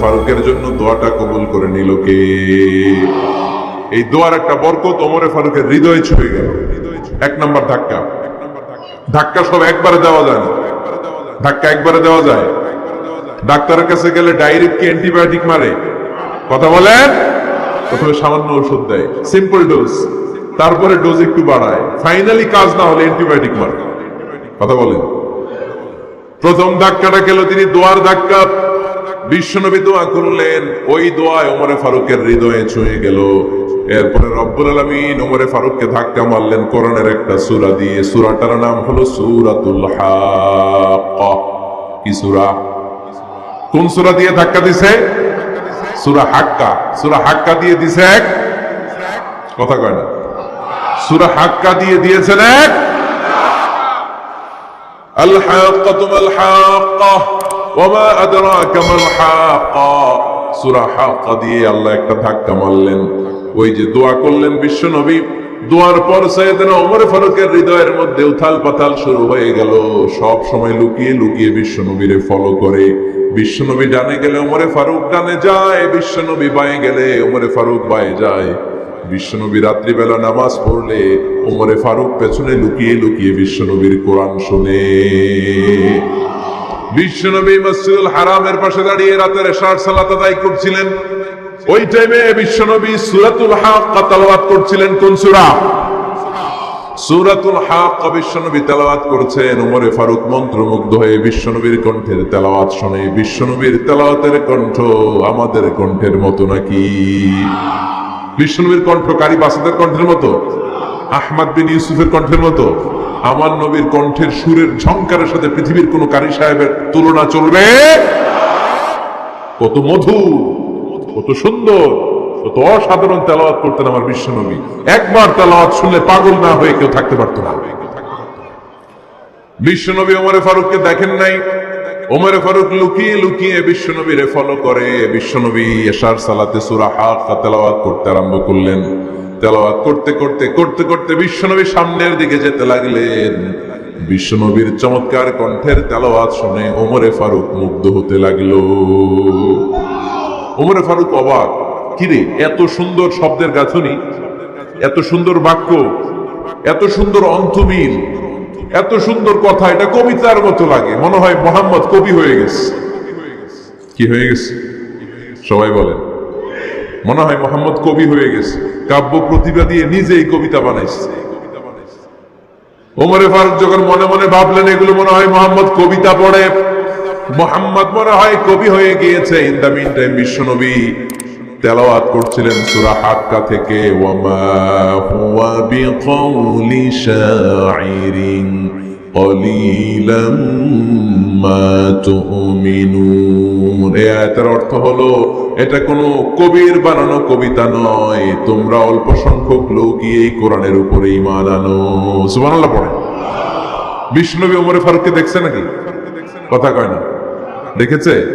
ফারুকের জন্য দোয়াটা কবুল করে নিল কে? এই দোয়ার একটা বরকত ওমরে ফারুকের হৃদয়ে ছুঁয়ে গেল। এক নম্বর ধাক্কা। ধাক্কা সব একবারে দেওয়া যায় না। ধাক্কা একবারে দেওয়া যায়। ডাক্তারের কাছে গেলে ডাইরেক্ট কি অ্যান্টিবায়োটিক মারে? কথা বলেন? প্রথমে সামান্য ওষুধ দেয়। সিম্পল ডোজ তারপরে ডোজ একটু বাড়ায়। ফাইনালি কাজ না হলে অ্যান্টিবায়োটিক মারে। কথা বলেন। প্রথম ধাক্কাটা গেল তিনি দোয়ার ধাক্কা। বিশ্বনবী দোয়া করলেন, ওই দোয়ায় ওমরে ফারুকের হৃদয়ে ছুঁয়ে গেল। এরপরে রব্বুল আলমিন ওমরে ফারুককে ধাক্কা মারলেন করণের একটা সুরা দিয়ে। সুরাটার নাম হলো সুরাতুল কি সুরা? কোন সুরা দিয়ে ধাক্কা দিছে? সুরা হাক্কা। সুরা হাক্কা দিয়ে দিছে এক কথা কয় না। সুরা হাক্কা দিয়ে দিয়েছেন এক আল্লাহ ওমা আদরা কামাল হাক্কা। সূরা হাক্কা দিয়ে আল্লাহ একটা ধাক্কা মারলেন। ওই যে দোয়া করলেন বিশ্ব নবী দোয়ার পর সৈয়দনা ওমর ফারুকের হৃদয়ের মধ্যে উথাল পাতাল শুরু হয়ে গেল। সব সময় লুকিয়ে লুকিয়ে বিশ্বনবীরে ফলো করে। বিশ্বনবী ডানে গেলে ওমরে ফারুক, ডানে যায়। বিশ্বনবী বাঁয়ে গেলে ওমরে ফারুক বাঁয়ে যায়। বিশ্বনবী রাত্রিবেলা নামাজ পড়লে ওমরে ফারুক পেছনে লুকিয়ে লুকিয়ে বিশ্বনবীর কোরআন শোনে। বিশ্বনবী মসজিদুল হারামের পাশে দাঁড়িয়ে রাতের ষাট সালাত আদায় করছিলেন। ওই টাইমে সুরাতুল করছিলেন কোন সুরা? সুরাতুল করছেন উমরে ফারুক মন্ত্রমুগ্ধ হয়ে বিশ্বনবীর কণ্ঠের তেলাওয়াত শুনে। বিশ্বনবীর তেলাওয়াতের কণ্ঠ আমাদের কণ্ঠের মতো নাকি? বিষ্ণুনবীর কণ্ঠ কারি বাসাদের কণ্ঠের মতো? আহমদ বিন ইউসুফের কণ্ঠের মতো আমার নবীর কণ্ঠের সুরের ঝংকারের সাথে পৃথিবীর কোন কারি সাহেবের তুলনা চলবে? কত মধু কত সুন্দর, কত অসাধারণ তেলাওয়াত করতেন আমার বিশ্বনবী একবার তেলাওয়াত শুনলে পাগল না হয়ে কেউ থাকতে পারতো না। বিশ্বনবী ওমরে ফারুককে দেখেন নাই। ওমরে ফারুক লুকিয়ে লুকিয়ে বিশ্বনবীরে ফলো করে। বিশ্বনবী এশার সালাতে সুরা হাক তেলাওয়াত করতে আরম্ভ করলেন। তেলাওয়াত করতে করতে করতে করতে বিশ্বনবী সামনের দিকে যেতে লাগলেন। বিশ্বনবীর চমৎকার কণ্ঠের তেলাওয়াত শুনে ওমরে ফারুক মুগ্ধ হতে লাগল। ওমরে ফারুক অবাক, কিরে, এত সুন্দর শব্দের গাঁথনি, এত সুন্দর বাক্য, এত সুন্দর অন্তমিল এত সুন্দর কথা, এটা কবিতার মতো লাগে, মনে হয় মোহাম্মদ কবি হয়ে গেছে। কি হয়ে গেছে? সবাই বলেন। মনে হয় মোহাম্মদ কবি হয়ে গেছে। কাব্য প্রতিভা দিয়ে নিজেই কবিতা বানাইছে। ওমরে ফারুক যখন মনে মনে ভাবলেন, এগুলো মনে হয় মোহাম্মদ কবিতা পড়ে। মোহাম্মদ মনে হয় কবি হয়ে গিয়েছে। ইন দ্য মিন টাইম বিশ্বনবী তেলাওয়াত করছিলেন সূরা হাক্কা থেকে। ওয়ামা হুয়া বিকাউলি শাইরিন আয়াতের অর্থ হলো, এটা কোনো কবির বানানো কবিতা নয়। তোমরা অল্প সংখ্যক লোকই এই কোরআনের উপরে ঈমান আনো। সুবহানাল্লাহ পড়েন। বিষ্ণুনবী ওমরে ফারুককে দেখছে নাকি? কথা কয় না। দেখেছে?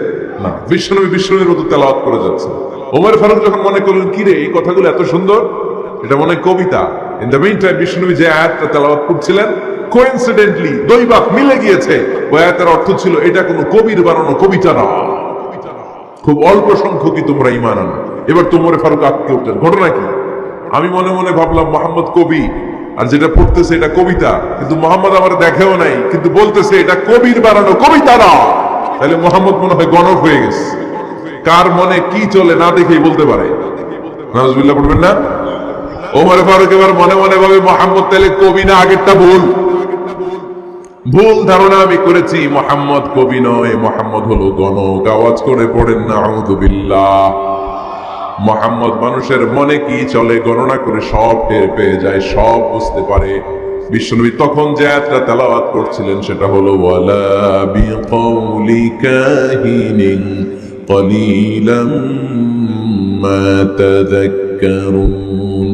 না। বিশ্বনবী বিশ্বনবীর মতো তেলাওয়াত করে যাচ্ছে। ওমর ফারুক যখন মনে করলেন, কিরে, এই কথাগুলো এত সুন্দর? এটা মনে কবিতা। ইন দ্য মিন টাইম বিশ্বনবী যে আয়াতটা তেলাওয়াত করছিলেন কোইন্সিডেন্টলি দৈবাক মিলে গিয়েছে। ওই আয়াতের অর্থ ছিল, এটা কোনো কবির বানানো কবিতা না। খুব অল্প সংখ্যকই তোমরা ইমান আনো। এবার তোমরে ফারুক আটকে উঠলেন। ঘটনা কি? আমি মনে মনে ভাবলাম, মোহাম্মদ কবি, আর যেটা পড়তেছে এটা কবিতা। কিন্তু মোহাম্মদ আমার দেখেও নাই, কিন্তু বলতেছে এটা কবির বানানো কবিতা না। তাহলে মোহাম্মদ মনে হয় গণক হয়ে গেছে। কার মনে কি চলে না দেখেই বলতে পারে। নাজবিল্লাহ পড়বেন না? ওমর ফারুক এবার মনে মনে ভাবে, মোহাম্মদ, তাহলে কবি না, আগেরটা ভুল। ভুল ধারণা আমি করেছি মোহাম্মদ কবি নয় মোহাম্মদ হলো গণক আওয়াজ করে পড়েন না আউদুবিল্লাহ মোহাম্মদ মানুষের মনে কি চলে গণনা করে সব টের পেয়ে যায় সব বুঝতে পারে বিশ্বনবী তখন যে আয়াতটা তেলাওয়াত করছিলেন সেটা হলো ওয়ালা বিকাউলি কাহিনিন قليلا ما تذكرون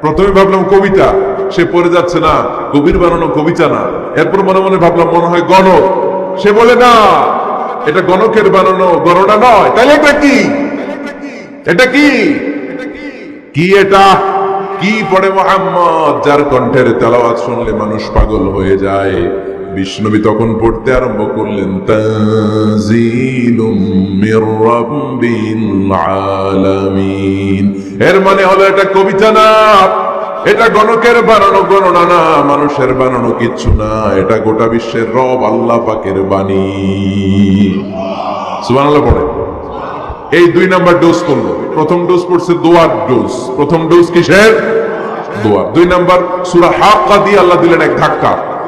প্রথমে ভাবলাম কবিতা। সে পড়ে যাচ্ছে না কবির বানানো কবিতা না। এরপর মনে মনে ভাবলাম, মনে হয় গণক। সে বলে, না, এটা গণকের বানানো গণনা নয়। তাহলে এটা কি? এটা কি? কি এটা? কি পড়ে মোহাম্মদ, যার কণ্ঠের তেলাওয়াত শুনলে মানুষ পাগল হয়ে যায়। বিষ্ণবী তখন পড়তে আরম্ভ করলেন এর মানে হলো এটা কবিতা না, এটা গণকের বানানো গণনা না, মানুষের বানানো কিচ্ছু না, এটা গোটা বিশ্বের রব আল্লাহ পাকের বাণী। সুবহানাল্লাহ পড়ে। এই দুই নাম্বার ডোজ করল। প্রথম ডোজ পড়ছে দোয়ার ডোজ। প্রথম ডোজ কিসের? দোয়া দুই নাম্বার সুরা হাক্কা দিয়ে আল্লাহ দিলেন এক ধাক্কা।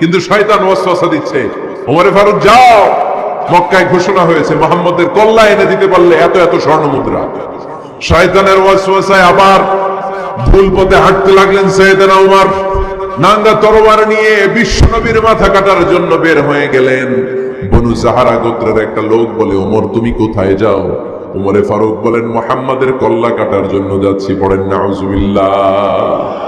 কিন্তু শয়তান ওয়াসওয়াসা দিচ্ছে। ওমরে ফারুক, যাও! মক্কায় ঘোষণা হয়েছে, মোহাম্মদের কল্লা এনে দিতে পারলে এত এত স্বর্ণ মুদ্রা। শয়তানের ওয়াসওয়াসায় আবার ভুল পথে হাঁটতে লাগলেন সৈয়দনা উমার। নাঙ্গা তরবার নিয়ে বিশ্বনবীর মাথা কাটার জন্য বের হয়ে গেলেন। বনু সাহারা গোত্রের একটা লোক বলে, ওমর, তুমি কোথায় যাও? উমরে ফারুক বলেন, মোহাম্মদের কল্লা কাটার জন্য যাচ্ছি, পড়েন, নাউজুবিল্লাহ।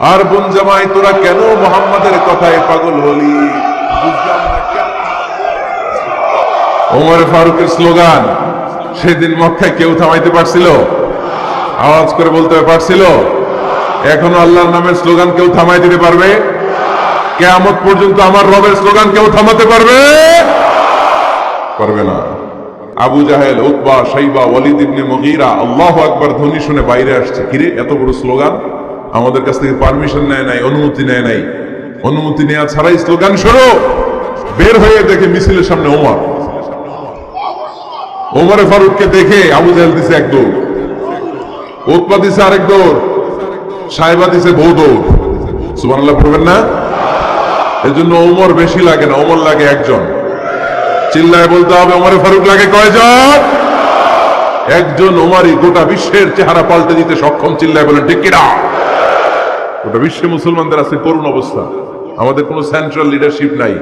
আর বোন জামাই, তোরা কেন মোহাম্মদের কথায় পাগল হলি। ওমরে ফারুকের স্লোগান, সেদিন মক্কায় কেউ থামাইতে পারছিল? আওয়াজ করে বলতে পারছিল? এখনও আল্লাহর নামের স্লোগান কেউ থামাই দিতে পারবে? কেয়ামত পর্যন্ত আমার রবের স্লোগান কেউ থামাতে পারবে? পারবে না। আবু জাহেল, উতবা সাইবা ওয়ালিদ ইবনে মুগীরা, আল্লাহু আকবার ধ্বনি শুনে বাইরে আসছে। কিরে, এত বড় স্লোগান? আমাদের কাছ থেকে পারমিশন নেয় নাই, অনুমতি নেয় নাই। অনুমতি নেওয়া ছাড়াই স্লোগান শুরু বের হয়ে দেখে মিছিলের সামনে ওমর। ওমরে ফারুককে দেখে আবু জাহেল দিছে এক দৌড়। উতবা দিছে আরেক দৌড়। সাহেবা দিছে বউ দৌড়। সুবহানাল্লাহ পড়বেন না? এই জন্য ওমর বেশি লাগে না, ওমর লাগে একজন। চিল্লায় বলতে হবে, ওমরে ফারুক লাগে কয়জন? একজন ওমারই গোটা বিশ্বের চেহারা পাল্টে দিতে সক্ষম, চিল্লায় বলেন, ঠিক কিনা? গোটা বিশ্বে মুসলমানদের আছে করুণ অবস্থা। আমাদের কোনো সেন্ট্রাল লিডারশিপ নাই।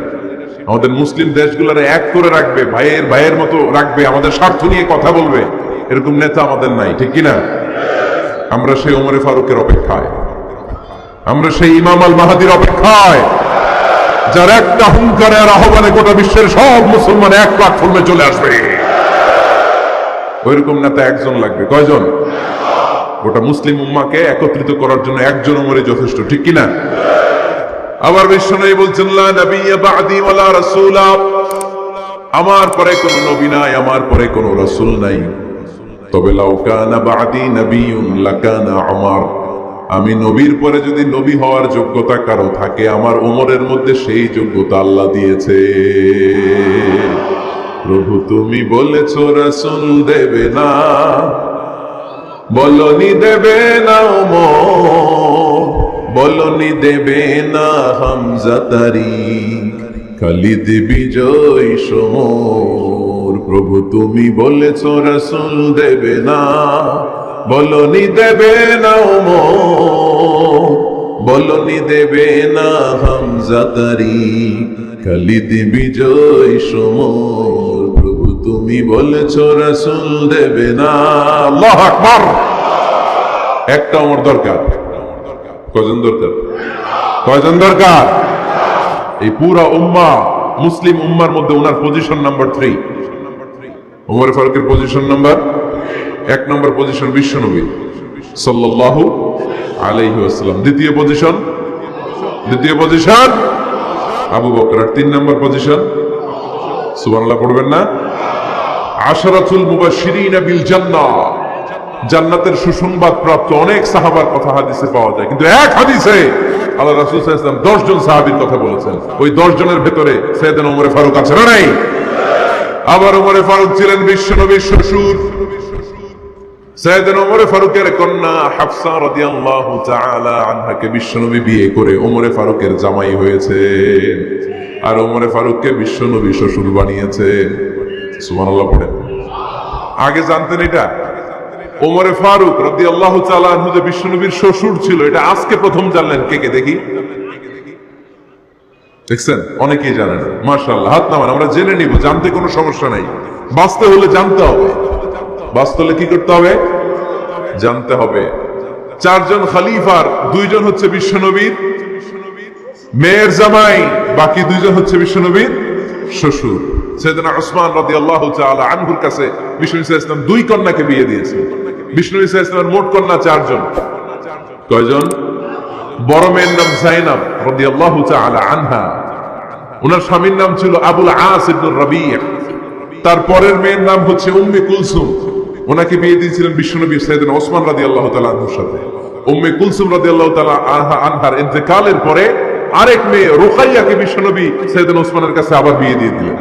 আমাদের মুসলিম দেশগুলোর এক করে রাখবে, ভাইয়ের ভাইয়ের মতো রাখবে, আমাদের স্বার্থ নিয়ে কথা বলবে, এরকম নেতা আমাদের নাই, ঠিক কিনা? আমরা সেই ওমরে ফারুকের অপেক্ষায়। আমরা সেই ইমাম আল মাহাদির অপেক্ষায়। যার একটা হুঙ্কারে আর আহ্বানে গোটা বিশ্বের সব মুসলমান এক প্ল্যাটফর্মে চলে আসবে। ওইরকম নেতা একজন লাগবে। কয়জন? গোটা মুসলিম উম্মাকে একত্রিত করার জন্য একজন উমরে যথেষ্ট, ঠিক কিনা? আবার বিশ্বনবী বলছেন, লা নাবিয়্যা বা'দি আমার পরে কোনো নবী নাই, আমার পরে কোনো রাসূল নাই। তবে লাউ কানা বা'দি নাবিয়্যুন লাকানা উমর। আমি নবীর পরে যদি নবী হওয়ার যোগ্যতা কারও থাকে, আমার উমরের মধ্যে সেই যোগ্যতা আল্লাহ দিয়েছে। প্রভু, তুমি বলেছ রসুল দেবে না। বলনি দেবে না ওমর, বলনি দেবে না হামজা তারিক, খালিদ বিজয় সমর। প্রভু তুমি বলেছ, রসুল দেবে না। বলনি দেবে না ওমর, বলনি দেবে না হামজা তারিক, খালিদ বিজয় সমর। তুমি বলেছ রসুল দেবে না। একটা আমার দরকার। কজন দরকার? কয়জন দরকার? এই পুরা উম্মা, মুসলিম উম্মার মধ্যে ওনার পজিশন নাম্বার থ্রি উমর ফারুকের পজিশন নাম্বার এক নম্বর পজিশন বিশ্ব বিশ্বনবী সাল্লাল্লাহু আলাইহি ওয়াসাল্লাম। দ্বিতীয় পজিশন দ্বিতীয় পজিশন আবু বকর। তিন নম্বর পজিশন সুবহানাল্লাহ, পড়বেন না? আশরাতুল মুবাশশিরিন বিল জান্নাহ। জান্নাতের সুসংবাদ প্রাপ্ত অনেক সাহাবার কথা হাদিসে পাওয়া যায়। কিন্তু এক হাদিসে আল্লাহ রাসূল ওয়াসাল্লাম 10 জন সাহাবীর কথা বলেছেন। ওই 10 জনের ভেতরে সাইয়েদনা ওমর ফারুক আছে না নাই? আবার ওমর ফারুক ছিলেন বিশ্বনবীর শ্বশুর। সৈয়দনা ওমর ফারুকের কন্যা হাফসা রাদিয়াল্লাহু তাআলা আনহাকে বিশ্বনবী বিয়ে করে ওমরে ফারুকের জামাই হয়েছে আর ওমরে ফারুককে বিশ্বনবী শ্বশুর বানিয়েছে সুবহানাল্লাহ পড়েন। আগে জানতেন এটা। ওমরে ফারুক রাদিয়াল্লাহু তাআলা আনহু যে বিশ্বনবীর শ্বশুর ছিল, এটা আজকে প্রথম জানলেন। কে কে দেখি? দেখছেন? অনেকেই জানেন। মার্শাল্লাহ হাত নামান, আমরা জেনে নিব, জানতে কোনো সমস্যা নাই। বাঁচতে হলে জানতে হবে। বাঁচতে হলে কি করতে হবে? জানতে হবে। চারজন খালিফার, দুইজন হচ্ছে বিশ্বনবীর মেয়ের জামাই, বাকি দুইজন হচ্ছে বিশ্বনবীর শ্বশুর। সেদিন ওসমান রাদি আল্লাহ আনহুর কাছে বিষ্ণু ইসলাম দুই কন্যাকে বিয়ে দিয়েছে। বিষ্ণু ইসলামের মোট কন্যা চারজন। কয়জন? বড় মেয়ের নাম জাইনাব রদি আল্লাহ আনহা। ওনার স্বামীর নাম ছিল আবুল আস ইবনুর রাবিয়া তার পরের মেয়ের নাম হচ্ছে উম্মে কুলসুম। ওনাকে বিয়ে দিয়েছিলেন বিশ্বনবী সৈয়দিন ওসমান রাদি আল্লাহ তালাহুর সাথে। উম্মে কুলসুম রাদি আল্লাহ তালা আনহা আনহার ইন্তেকালের পরে আরেক মেয়ে রোখাইয়াকে বিশ্বনবী সৈয়দিন ওসমানের কাছে আবার বিয়ে দিয়ে দিলেন।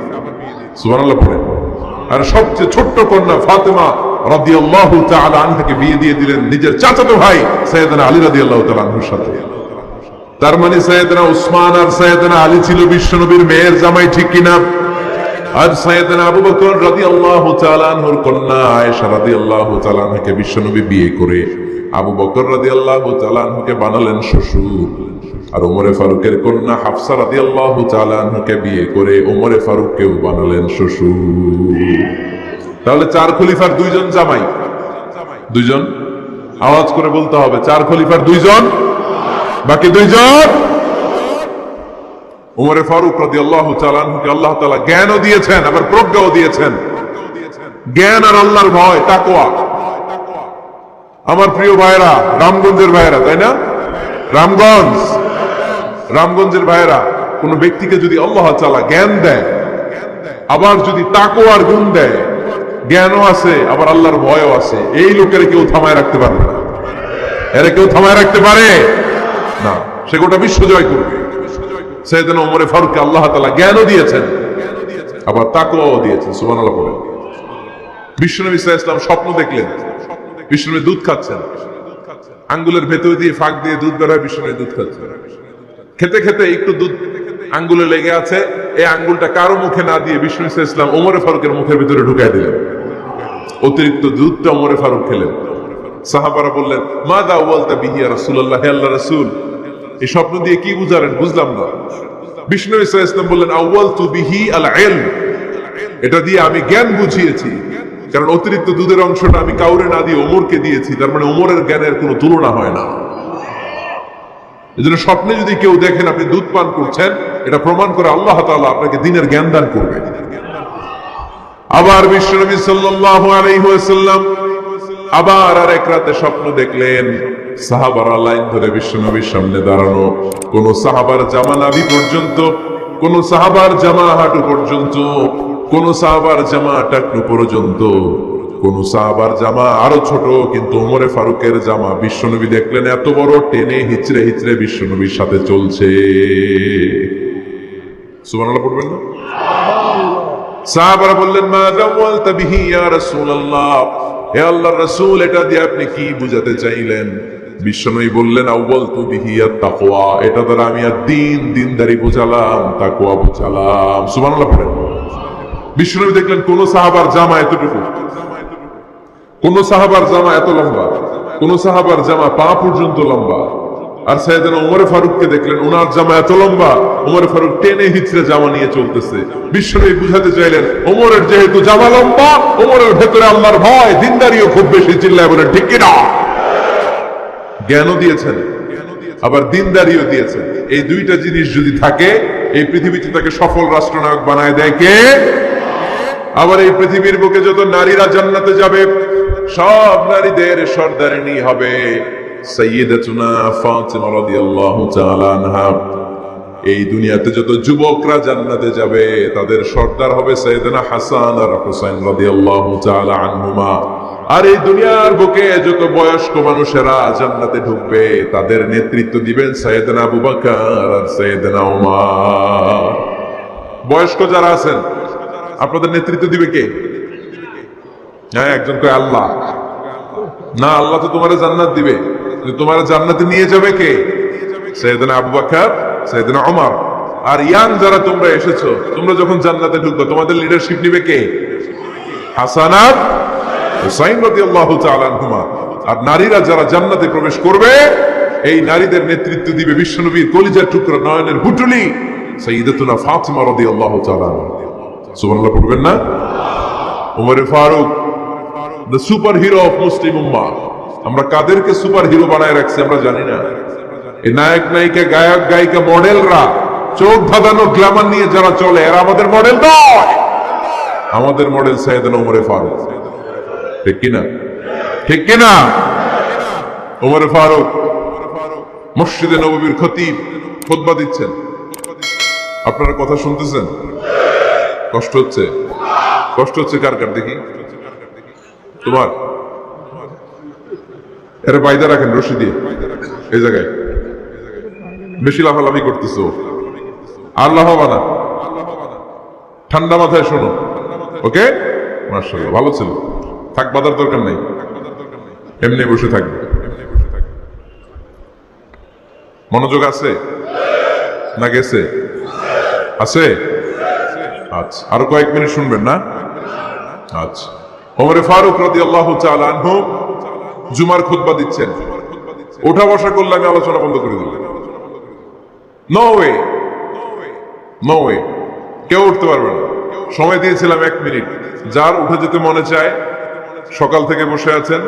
আর সবচেয়ে ছোট্ট কন্যা ফাতেমা আনহাকে বিয়ে দিয়ে দিলেন নিজের চাচাতো ভাই আলী তালাহুর সাথে। তার মানে উসমান আর আলী ছিল বিশ্বনবীর মেয়ের জামাই, ঠিক কিনা? আর সৈয়দনা আবু বকর রাদিয়াল্লাহু তাআলা আনহুর কন্যা আয়েশা রাদিয়াল্লাহু তাআলা আনহাকে বিশ্বনবী বিয়ে করে আবু বকর রাদিয়াল্লাহু তাআলা আনহুকে বানালেন শ্বশুর। আর ওমরে ফারুকের কন্যা হাফসা রাদিয়াল্লাহু তাআলা আনহুকে বিয়ে করে ওমরে ফারুককেও বানালেন শ্বশুর। তাহলে চার খলিফার দুইজন জামাই? দুইজন? আওয়াজ করে বলতে হবে, চার খলিফার দুইজন? বাকি দুইজন? উমরে ফারুক রাদি আল্লাহ চালানকে আল্লাহ তালা জ্ঞানও দিয়েছেন, আবার প্রজ্ঞাও দিয়েছেন। জ্ঞান আর আল্লাহর ভয় তাকোয়া আমার প্রিয় ভাইরা রামগঞ্জের ভাইরা তাই না? রামগঞ্জ। রামগঞ্জের ভাইরা কোন ব্যক্তিকে যদি আল্লাহ চালা জ্ঞান দেয়, আবার যদি তাকো আর গুণ দেয়, জ্ঞানও আছে, আবার আল্লাহর ভয়ও আছে, এই লোকের কেউ থামায় রাখতে পারবে না। এরা কেউ থামায় রাখতে পারে? না। সে গোটা বিশ্ব জয় করবে সেদিন ওমরে ফারুককে আল্লাহ তালা জ্ঞানও দিয়েছেন, আবার তাকুয়াও দিয়েছেন সুবান আল্লাহ বলেন। বিশ্বনবী ইসলাম ইসলাম স্বপ্ন দেখলেন, বিশ্বনবী দুধ খাচ্ছেন। আঙ্গুলের ভেতর দিয়ে ফাঁক দিয়ে দুধ বেরোয় বিশ্বনবী দুধ খাচ্ছেন। খেতে খেতে একটু দুধ আঙ্গুলে লেগে আছে। এই আঙ্গুলটা কারও মুখে না দিয়ে বিষ্ণু ইসলাম ওমরে ফারুকের মুখের ভিতরে ঢুকাই দিলেন। অতিরিক্ত দুধটা ওমরে ফারুক খেলেন। সাহাবারা বললেন, মা দা বলতে বিহিয়া রাসূলুল্লাহ, হে আল্লাহ রাসূল। এই স্বপ্ন দিয়ে কি বুঝালেন? বুঝলাম না। বিষ্ণু ইসলাম বললেন আউয়াল তু বিহি আল ইলম। এটা দিয়ে আমি জ্ঞান বুঝিয়েছি। কারণ অতিরিক্ত দুধের অংশটা আমি কাউরে না দিয়ে ওমরকে দিয়েছি। তার মানে ওমরের জ্ঞানের কোনো তুলনা হয় না। এজন্য স্বপ্নে যদি কেউ দেখেন আপনি দুধ পান করছেন, এটা প্রমাণ করে আল্লাহ তাআলা আপনাকে দিনের জ্ঞান দান করবে। আবার বিশ্বনবী সাল্লাল্লাহু আলাইহি আবার আর এক রাতে স্বপ্ন দেখলেন, সাহাবারা লাইন ধরে বিশ্বনবীর সামনে দাঁড়ানো। কোন সাহাবার জামা নাভি পর্যন্ত, কোন সাহাবার জামা হাঁটু পর্যন্ত, কোন সাহাবার জামা টাকনু পর্যন্ত কোন সাহাবার জামা আরও ছোট, কিন্তু ওমরে ফারুকের জামা বিশ্বনবী দেখলেন এত বড়, টেনে হিচড়ে হিচড়ে বিশ্বনবীর সাথে চলছে। পড়বেন না? সাহাবারা বললেন হে এটা দিয়ে আপনি কি বুঝাতে চাইলেন? বিশ্বনবী বললেন বিহি আত-তাকওয়া এটা দ্বারা আমি আর দিন দিনদারি বুঝালাম, তাকওয়া বুঝালাম। সুবহানাল্লাহ বিশ্বনবী দেখলেন কোন সাহাবার জামা এতটুকু। কোন সাহাবার জামা এত লম্বা? কোন সাহাবার জামা পা পর্যন্ত লম্বা? আর সাইয়েদনা উমরে ফারুককে দেখলেন ওনার জামা এত লম্বা। উমরে ফারুক টেনে হিচড়ে জামা নিয়ে চলতেছে। বিশ্বনবী বুঝাতে চাইলেন ওমরের যেহেতু জামা লম্বা ওমরের ভেতরে আল্লাহর ভয়, দিনদারিও খুব বেশি চিল্লায় বলেন, ঠিক কিনা? জ্ঞানও দিয়েছেন, আবার দিনদারিও দিয়েছেন। এই দুইটা জিনিস যদি থাকে, এই পৃথিবীতে তাকে সফল রাষ্ট্রনায়ক বানায় দেয় কে? আবার এই পৃথিবীর বুকে যত নারীরা জান্নাতে যাবে সব নারীদের সর্দারিনী হবে এই দুনিয়াতে যত যুবকরা জান্নাতে যাবে, তাদের সর্দার হবে সৈয়দনা হাসান আর হুসাইন রাদিয়াল্লাহু তাআলা আনহুমা। আর এই দুনিয়ার বুকে যত বয়স্ক মানুষেরা জান্নাতে ঢুকবে, তাদের নেতৃত্ব দিবেন সৈয়দনা আবু বকর আর সৈয়দনা ওমর বয়স্ক যারা আছেন, আপনাদের নেতৃত্ব দিবে কে? হ্যাঁ একজন কয়, আল্লাহ। না, আল্লাহ তো তোমার জান্নাত দিবে। তোমার জান্নাতে নিয়ে যাবে কে? সৈয়দনা আবু বকর, সৈয়দনা ওমর আর ইয়াং যারা তোমরা এসেছ, তোমরা যখন জান্নাতে ঢুকবে তোমাদের লিডারশিপ নিবে কে? হাসানাত হুসাইন আনহুমা। আর নারীরা যারা জান্নাতে প্রবেশ করবে, এই নারীদের নেতৃত্ব দিবে বিশ্বনবীর কলিজার টুকরা নয়নের সাইয়্যিদাতুনা ফাতিমা রাদিয়াল্লাহু তাআলা সুবহানাল্লাহ, পড়বেন না? Umar Farooq. The superhero of Muslim উম্মাহ আমরা কাদেরকে সুপার হিরো বানায় রাখছি আমরা জানি না। এই নায়ক, নায়িকা, গায়ক, গায়িকা, মডেলরা চোখ ধাঁধানো গ্ল্যামার নিয়ে যারা চলে, এরা আমাদের মডেল নয়। আমাদের মডেল সাইয়েদনা উমরে ফারুক। ঠিক কিনা? ঠিক কিনা? উমরে ফারুক। মসজিদে নববীর খতিব খুতবা দিচ্ছেন। আপনারা কথা শুনতেছেন? কষ্ট হচ্ছে? কষ্ট হচ্ছে কার কার দেখি? তোমার? এটা বাইদা রাখেন রশি দিয়ে এই জায়গায়। বেশি লাফালাফি করতেছো। আল্লাহ বানা ঠান্ডা মাথায় শোনো। ওকে? মার্শাল্লাহ ভালো ছিল। থাক বাদার দরকার নাই। এমনি বসে থাকবে মনোযোগ আছে? না গেছে? আছে? আচ্ছা আরও কয়েক মিনিট শুনবেন না? আচ্ছা। ওমরে ফারুক রাদি আল্লাহ আনহু জুমার খুতবা দিচ্ছেন। ওঠা বসা করলে আমি আলোচনা বন্ধ করে দিলাম। ওয়ে কেউ উঠতে পারবে না। সময় দিয়েছিলাম এক মিনিট। যার উঠে যেতে মনে চায়, সকাল থেকে বসে আছেন।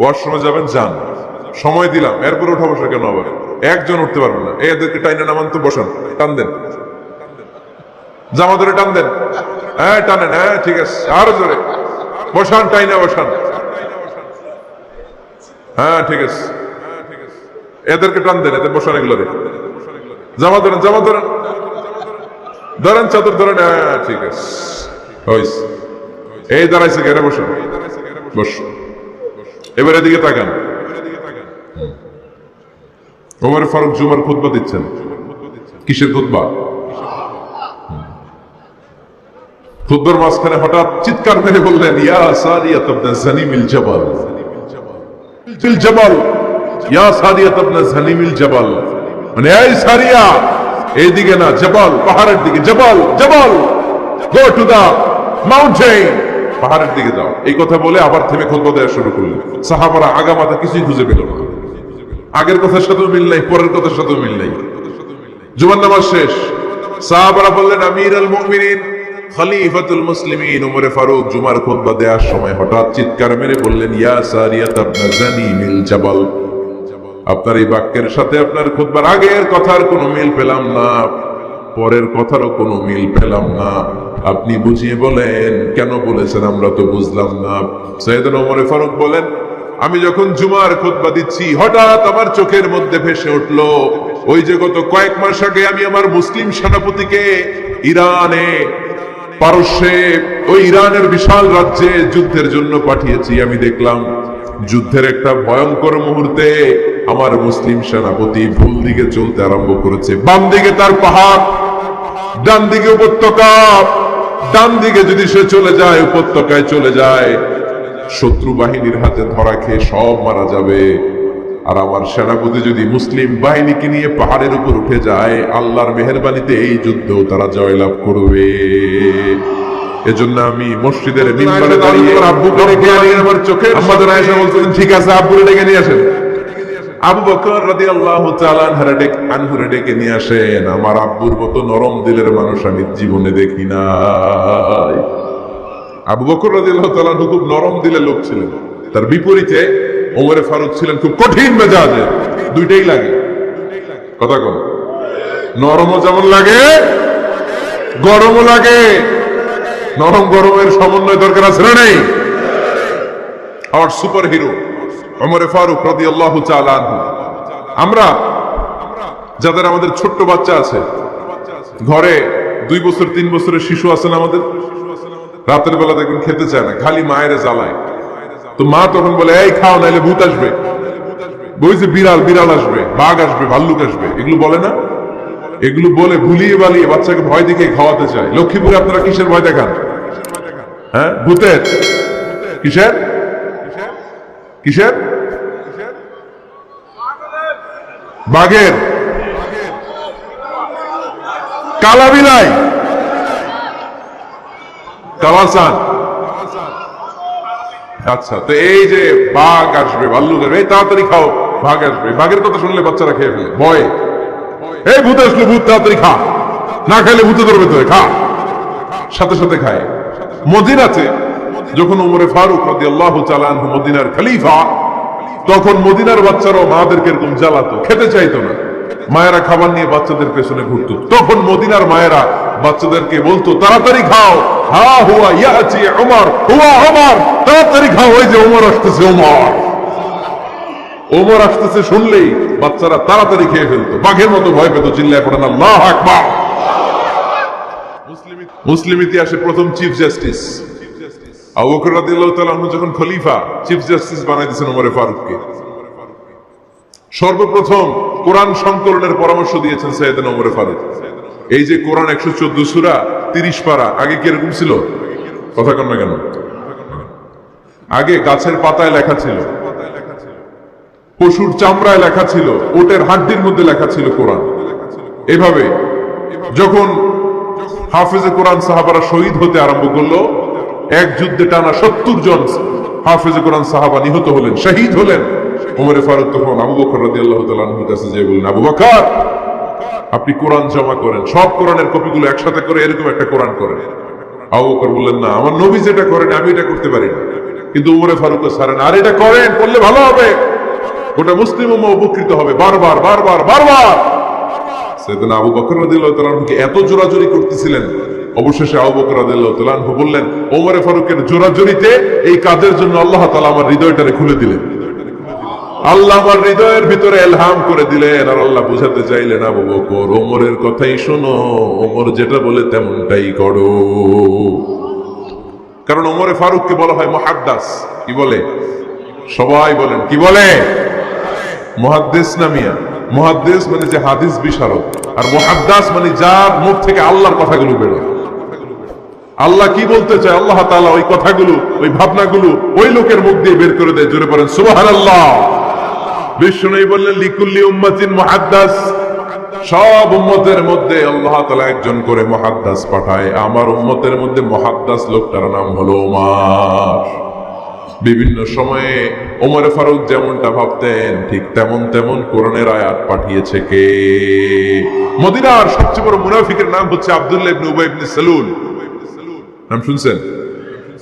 ওয়াশরুমে যাবেন, যান। সময় দিলাম, এরপরে উঠা বসা কেন আবার একজন উঠতে পারবে না। এদেরকে টাইনে নামান তো বসান, টান দেন। জামা ধরে টান দেন। হ্যাঁ টানেন হ্যাঁ ঠিক আছে। আরও জোরে। বসান টাইনে বসান? হ্যাঁ ঠিক আছে। এদেরকে টান দেন, এদের বসান এগুলো জামা ধরেন জামা ধরেন। ধরেন চাদর, ধরেন হ্যাঁ ঠিক আছে। এই দাঁড়াইছে ঘেরে বসুন বস। এবার এদিকে তাকান। ওমর ফারুক জুমার খুতবা দিচ্ছেন। কিসের খুতবা? খুদ্বার মাঝখানে হঠাৎ চিৎকার মেরে বললেন, ইয়া সারিয়াত আবনা জানিমিল জাবাল। ফিল জাবাল। ইয়া সারিয়াত আবনা জানিমিল জাবাল। মানে এই সারিয়া, এইদিকে না, জবাল, পাহাড়ের দিকে, জবাল জবাল গো টু দা মাউন্টেন পাহাড়ের দিকে যাও। এই কথা বলে আবার থেমে খুতবা দেওয়া শুরু করলেন। সাহাবারা আগামাতা কিছুই খুঁজে পেল না। আগের কথার সাথেও মিল নাই, পরের কথার সাথেও মিল নাই। জুমান নামাজ শেষ। সাহাবারা বললেন, আমির আল মুমিনিন খলিফাতুল মুসলিমিন উমরে ফারুক জুমার খুতবা দেওয়ার সময় হঠাৎ চিৎকার মেরে বললেন, ইয়া সারিয়াত আপনা জানি মিল জাবাল। আপনার এই বাক্যের সাথে আপনার খুতবার আগের কথার কোনো মিল পেলাম না, পরের কথারও কোনো মিল পেলাম না। আপনি বুঝিয়ে বলেন, কেন বলেছেন আমরা তো বুঝলাম না? সৈয়দন ওমরে ফারুক বলেন, আমি যখন জুমার খুতবা দিচ্ছি, হঠাৎ আমার চোখের মধ্যে ভেসে উঠল, ওই যে গত কয়েক মাস আগে আমি আমার মুসলিম সেনাপতিকে ইরানে পারস্যে ওই ইরানের বিশাল রাজ্যে যুদ্ধের জন্য পাঠিয়েছি, আমি দেখলাম যুদ্ধের একটা ভয়ঙ্কর মুহূর্তে আমার মুসলিম সেনাপতি ভুল দিকে চলতে আরম্ভ করেছে। বাম দিকে তার পাহাড়, ডান দিকে উপত্যকা, ডান দিকে যদি সে চলে যায়, উপত্যকায় চলে যায়, শত্রু বাহিনীর হাতে ধরা খেয়ে সব মারা যাবে। আর আমার সেনাপতি যদি মুসলিম বাহিনীকে নিয়ে পাহাড়ের উপর উঠে যায় আল্লাহর মেহরবানিতে এই যুদ্ধ তারা জয়লাভ করবে। এজন্য আমি মসজিদের মিম্বারে দাঁড়িয়ে আব্বুকে ডেকে আনি আমার চোখে আমাদের আয়েশা বলছিলেন ঠিক আছে আব্বুরে ডেকে নিয়ে আসেন। আবু বকর রাদিয়াল্লাহু তাআলা আনহুরে ডেকে আনহুরে ডেকে নিয়ে আসেন। আমার আব্বুর মতো নরম দিলের মানুষ আমি জীবনে দেখি নাই। আবু বকর রাদিয়াল্লাহু তাআলা খুব নরম দিলের লোক ছিলেন। তার বিপরীতে ওমরে ফারুক ছিলেন খুব কঠিন মেজাজের দুইটাই লাগে। কথা কম নরমও যেমন লাগে, গরমও লাগে। নরম গরমের সমন্বয় দরকার আছে না নেই? আমার সুপার হিরো ওমরে ফারুক রাদি আল্লাহ আমরা, যাদের আমাদের ছোট্ট বাচ্চা আছে, ঘরে দুই বছর, তিন বছরের শিশু আছেন আমাদের? রাতের বেলা দেখবেন খেতে চায় না, খালি মায়ের জ্বালায়। তো মা তখন বলে, এই খাও, নাইলে ভূত আসবে। যে বিড়াল বিড়াল আসবে, বাঘ আসবে, ভাল্লুক আসবে, এগুলো বলে না? এগুলো বলে ভুলিয়ে বালিয়ে বাচ্চাকে ভয় দেখে খাওয়াতে চায়। লক্ষ্মীপুরে আপনারা কিসের ভয় দেখান? হ্যাঁ ভূতের। কিসের? কিসের? বাঘের। কালা বিলাই কালাসান। আচ্ছা তো এই যে বাঘ আসবে ভাল্লুক আসবে তাড়াতাড়ি খাও। বাঘ আসবে। বাঘের কথা শুনলে বাচ্চারা খেয়ে ফেলে। ভয়। এই ভূত আসলে, ভূত, তাড়াতাড়ি খা। না খাইলে ভূতে ধরবে তো খা। সাথে সাথে খায়। মদিনাতে যখন উমরে ফারুক রাদি আল্লাহ মদিনার খলিফা, তখন মদিনার বাচ্চারাও মাদেরকে এরকম জ্বালাতো, খেতে চাইতো না। মায়েরা খাবার নিয়ে বাচ্চাদের পেছনে ঘুরতো। তখন মদিনার মায়েরা বাচ্চাদেরকে বলতো, তাড়াতাড়ি খাও। হা হুয়া ইয়াচি ওমর হুয়া ওমর তাড়াতাড়ি খাও, ওই যে ওমর আসতেছে ওমর ওমর আসতেছে শুনলেই বাচ্চারা তাড়াতাড়ি খেয়ে ফেলতো। বাঘের মতো ভয় পেত, চিল্লায় আল্লাহ আকবার। মুসলিম ইতিহাসে প্রথম চিফ জাস্টিস। আবু বকর রাদিয়াল্লাহু তাআলা যখন খলিফা, চিফ জাস্টিস বানাই দিয়েছেন ফারুককে। সর্বপ্রথম কোরআন সংকলনের পরামর্শ দিয়েছেন সৈয়দনা ওমরে ফারুক। এই যে কোরআন একশো চোদ্দ সুরা, তিরিশ পারা, আগে কি এরকম ছিল? কথা কন কেন? আগে গাছের পাতায় লেখা ছিল। পশুর চামড়ায় লেখা ছিল। ওটের হাড্ডির মধ্যে লেখা ছিল কোরআন। এভাবে যখন হাফেজে কোরআন সাহাবারা শহীদ হতে আরম্ভ করল, এক যুদ্ধে টানা সত্তর জন হাফেজে কোরআন সাহাবা নিহত হলেন, শহীদ হলেন। ওমরে ফারুক তখন আবু বকর রাদিয়াল্লাহু তাআলা আনহুর কাছে যে বললেন, আবু বকর, আপনি কোরআন জমা করেন, সব কোরআনের কপিগুলো একসাথে করে এরকম একটা কোরআন করেন। আবু বকর বললেন, না, আমার নবী যেটা করেন, আমি এটা করতে পারি না। কিন্তু উমরে ফারুক সারেন আর এটা করেন, করলে ভালো হবে। গোটা মুসলিম উপকৃত হবে। বারবার বারবার বারবার। সেদিন আবু বকর আনহুকে এত জোরাজুরি করতেছিলেন। অবশেষে আবু বকর আনহু বললেন ওমরে ফারুকের জোরাজুরিতে এই কাজের জন্য আল্লাহ তালা আমার হৃদয়টারে খুলে দিলেন। আল্লাহ আমার হৃদয়ের ভিতরে এলহাম করে দিলেন, আর আল্লাহ বুঝাতে চাইলেন, আবু বকর, ওমরের কথাই শোনো, ওমর যেটা বলে তেমনটাই করো। কারণ ওমরে ফারুককে বলা হয় মহাদ্দাস। কি বলে? সবাই বলেন, কি বলে? মহাদ্দেশ নামিয়া মহাদ্দেশ মানে যে হাদিস বিশারদ, আর মহাদ্দাস মানে যার মুখ থেকে আল্লাহর কথাগুলো বেরোয়। আল্লাহ কি বলতে চায়? আল্লাহ তাআলা ওই কথাগুলো, ওই ভাবনাগুলো ওই লোকের মুখ দিয়ে বের করে দেয়। জোরে পড়েন সুবহানাল্লাহ। বিষ্ণু বললেন, লিকুল্লি উম্মাতিন মুহাদ্দাস। সব উম্মতের মধ্যে আল্লাহ তাআলা একজন করে মুহাদ্দাস পাঠায়। আমার উম্মতের মধ্যে মুহাদ্দাস লোকটার নাম হলো ওমর বিভিন্ন সময়ে ওমর ফারুক যেমনটা ভাবতেন, ঠিক তেমন তেমন কোরআনের আয়াত পাঠিয়েছে কে? মদিনার সবচেয়ে বড় মুনাফিকের নাম হচ্ছে আব্দুল্লাহ ইবনে উবাই ইবনে সালুল। নাম শুনছেন?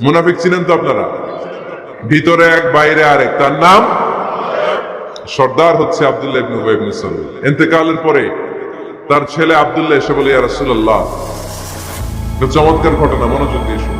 মুনাফিক ছিলেন তো আপনারা? ভিতরে এক, বাইরে আরেক। তার নাম সর্দার হচ্ছে আব্দুল্লাহ ইবনু ইবনে সালুল। ইন্তেকালের পরে তার ছেলে আবদুল্লাহ এসে বলে, ইয়া রাসূলুল্লাহ। চমৎকার ঘটনা, মনোযোগ দিয়ে